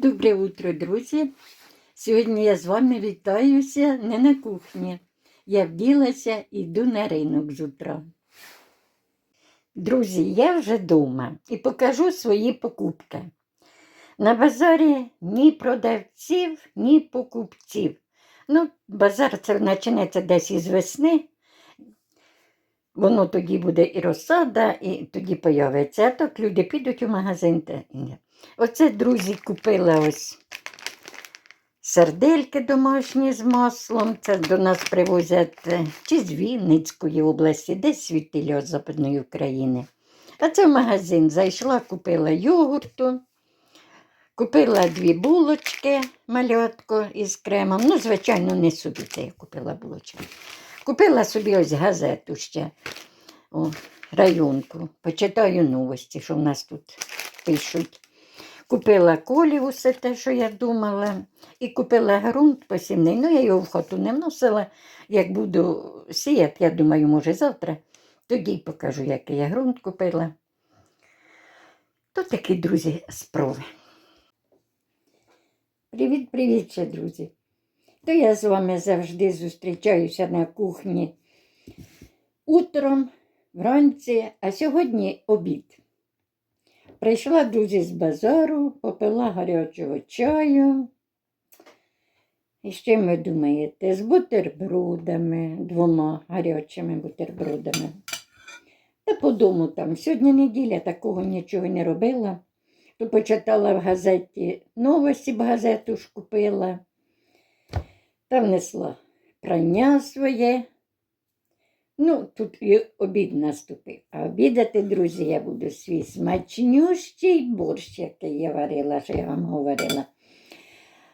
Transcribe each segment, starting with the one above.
Добре утро, друзі. Сьогодні я з вами вітаюся не на кухні. Я вділася і йду на ринок з утра. Друзі, я вже вдома і покажу свої покупки. На базарі ні продавців, ні покупців. Ну, базар це почнеться десь із весни. Воно тоді буде і розсада, і тоді появиться. А так люди підуть у магазин. Та... ні. Оце, друзі, купила ось сардельки домашні з маслом. Це до нас привозять е, чи з Вінницької області, десь з Западної України. А це в магазин зайшла, купила йогурту, купила дві булочки малятко із кремом. Ну, звичайно, не собі це я купила булочки. Купила собі ось газету ще о, районку. Почитаю новості, що в нас тут пишуть. Купила колів усе те, що я думала, і купила ґрунт посівний. Ну, я його в хату не вносила. Як буду сіяти, я думаю, може, завтра, тоді й покажу, який я ґрунт купила. То такі, друзі, справи. Привіт-привіт, ще, друзі. То я з вами завжди зустрічаюся на кухні утром, вранці, а сьогодні обід. Прийшла друзі з базару, попила гарячого чаю. І що ви думаєте? З бутербродами, двома гарячими бутербродами. Та по дому там. Сьогодні неділя такого нічого не робила. То почитала в газеті новості, б газету ж купила. Та внесла прання своє. Ну, тут і обід наступив. А обідати, друзі, я буду свій смачнющий борщ, який я варила, що я вам говорила.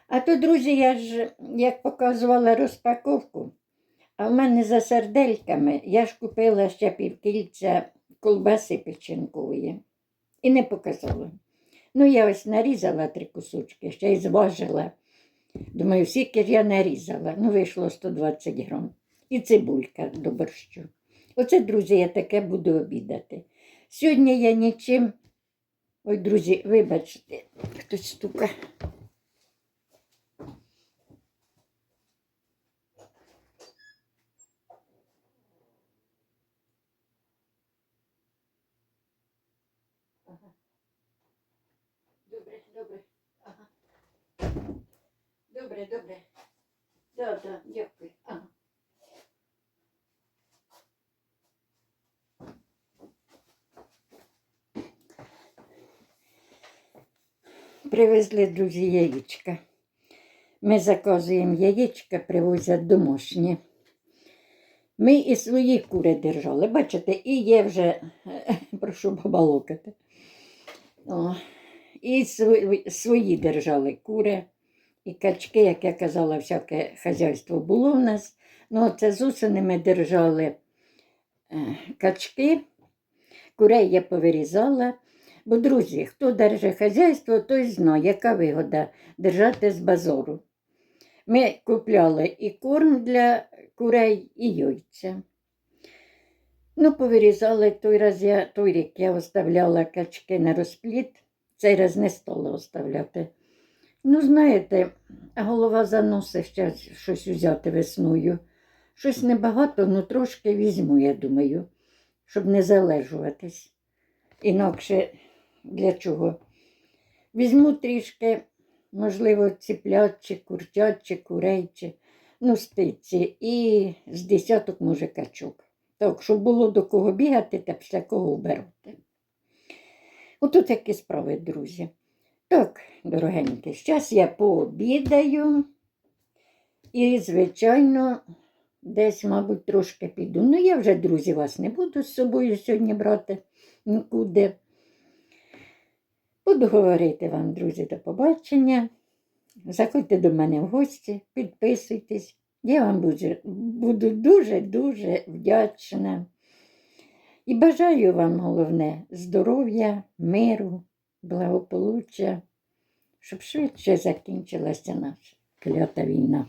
А то, друзі, я ж як показувала розпаковку, а в мене за сердельками я ж купила ще півкільця колбаси печінкової і не показала. Ну, я ось нарізала три кусочки, ще й зважила. Думаю, ж я нарізала. Ну, вийшло 120 грам. І цибулька до борщу. Оце, друзі, я таке буду обідати. Сьогодні я нічим. Ой, друзі, вибачте, хтось стука. Добре, добре. Ага. Добре, добре. Да, да, дякую. Ага. Привезли, друзі, яєчка. Ми заказуємо яєчка, привозять домашні. Ми і свої кури держали. Бачите, і є вже, прошу побалокати. О, і свої, свої держали кури. І качки, як я казала, всяке хазяйство було в нас. Ну, це з усинами держали е, качки, курей я повирізала. Бо, друзі, хто держить хазяйство, той знає, яка вигода держати з базору. Ми купляли і корм для курей, і яйця. Ну, повирізали той раз я, той рік я оставляла качки на розпліт, цей раз не стала оставляти. Ну, знаєте, голова заносить ще щось взяти весною. Щось небагато, ну трошки візьму, я думаю, щоб не залежуватись. Інакше для чого? Візьму трішки, можливо, ціплят, чи курчат, чи курей, чи ну, стиці, і з десяток, може, качок. Так, щоб було до кого бігати, та після кого вбирати. Ото такі справи, друзі. Так, дорогенькі, зараз я пообідаю. І, звичайно, десь, мабуть, трошки піду. Ну, я вже, друзі, вас не буду з собою сьогодні брати нікуди. Буду говорити вам, друзі, до побачення. Заходьте до мене в гості, підписуйтесь. Я вам буду- дуже-дуже вдячна. І бажаю вам головне здоров'я, миру, благополуччя, щоб швидше закінчилася наша клята війна.